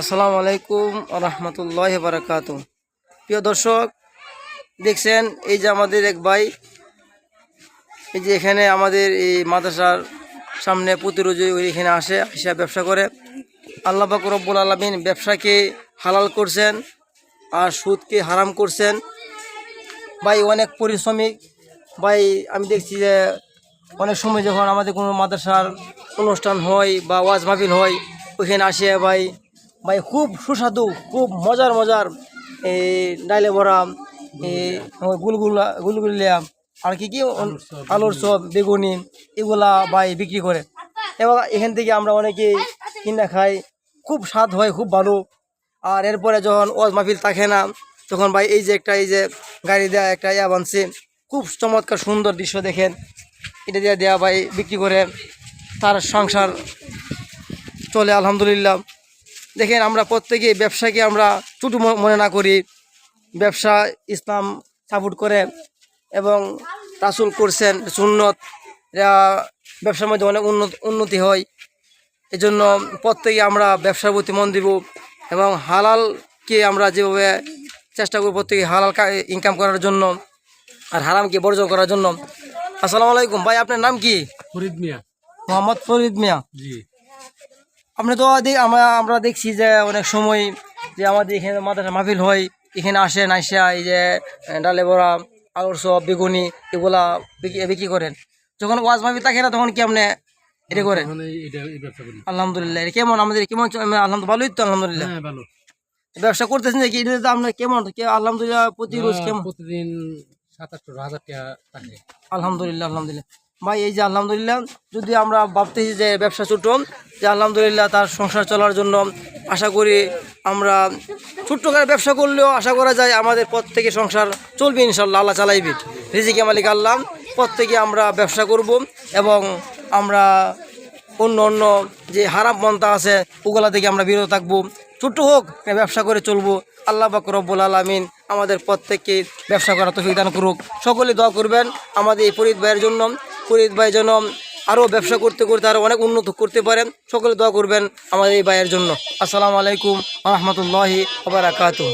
আসসালামু আলাইকুম রহমতুল্লাহ বারাকাত প্রিয় দর্শক, দেখছেন এই যে আমাদের এক ভাই, এই যে এখানে আমাদের এই মাদ্রাসার সামনে প্রতি রোজই ওই এখানে আসে আসে ব্যবসা করে। আল্লাহ রব্বুল আলমিন ব্যবসাকে হালাল করছেন আর সুদকে হারাম করছেন। ভাই অনেক পরিশ্রমিক। ভাই, আমি দেখছি যে অনেক সময় যখন আমাদের কোনো মাদ্রাসার অনুষ্ঠান হয় বা ওয়াজ মাহফিল হয়, ওইখানে আসে ভাই ভাই খুব সুস্বাদু খুব মজার মজার এই ডাইলে বড়া এই গুলগুলা গুলগুলিয়া আর কি কি আলুর চপ বেগুনি। এগুলা ভাই বিক্রি করে। এবং এখান থেকে আমরা অনেকে কিনা খাই খুব স্বাদ হয় খুব ভালো। আর এরপরে যখন ওয়াজ মাহফিল থাকে না তখন ভাই এই যে একটা এই যে গাড়ি দেওয়া একটা ইয়া বানছে খুব চমৎকার সুন্দর দৃশ্য দেখেন। এটা দিয়ে দেওয়া ভাই বিক্রি করে তার সংসার চলে আলহামদুলিল্লাহ। দেখেন আমরা প্রত্যেকে ব্যবসাকে আমরা ছোটো ম- মনে না করি। ব্যবসা ইসলাম সাপোর্ট করে এবং রাসুল করছেন সুন্নত। ব্যবসার মধ্যে অনেক উন্নত উন্নতি হয়। এজন্য প্রত্যেকে আমরা ব্যবসার প্রতি মন দিব এবং হালালকে আমরা যেভাবে চেষ্টা করব প্রত্যেকে হালাল ইনকাম করার জন্য আর হারামকে বর্জন করার জন্য। আসসালামু আলাইকুম। ভাই আপনার নাম কি? ফরিদ মিয়া। মোহাম্মদ ফরিদ মিয়া। জি। আপনি তো আমরা আমরা দেখছি যে অনেক সময় যে আমাদের এখানে মাদ্রাসা মাহফিল হয় এখানে আসেন আইসা এই যে ডালে বড়া আলুর সব বেগুনি এগুলা বিক্রি করেন। যখন ওয়াজ মাহফিল থাকে না তখন কি আপনি এটা করেন আলহামদুলিল্লাহ এটা কেমন আমাদের কেমন আলহামদুলিল্লাহ ভালোই তো আলহামদুলিল্লাহ। হ্যাঁ ভালো। ব্যবসা করতেছেন এটা তো আপনার কেমন? আলহামদুলিল্লাহ প্রতি রোজ কেমন? প্রতিদিন সাত আটশো হাজার টাকা আলহামদুলিল্লাহ আলহামদুলিল্লাহ। ভাই, এই যে আলহামদুলিল্লাহ, যদি আমরা ভাবতেছি যে ব্যবসা ছোট, যে আলহামদুলিল্লাহ তার সংসার চলার জন্য আশা করি আমরা ছোট্ট করে ব্যবসা করলেও আশা করা যায় আমাদের প্রত্যেকে সংসার চলবে ইনশাল্লাহ, আল্লাহ চালাইবে। রিজিকে মালিক আল্লাহ প্রত্যেকে আমরা ব্যবসা করব এবং আমরা অন্য অন্য যে হারাম পন্থা আছে, ওগুলা থেকে আমরা বিরত থাকব। ছোট্ট হোক, ব্যবসা করে চলবো। আল্লাহ বাক রব্বুল আলমিন আমাদের প্রত্যেককে ব্যবসা করা তফিক দান করুক। সকলে দোয়া করবেন আমাদের এই ভাইয়ের জন্য। ফরিদ ভাই যেন আরও ব্যবসা করতে করতে আরও অনেক উন্নত করতে পারেন, সকলে দোয়া করবেন আমাদের এই ভাইয়ের জন্য। আসসালামু আলাইকুম রহমতুল্লাহি আবরাকাতুহ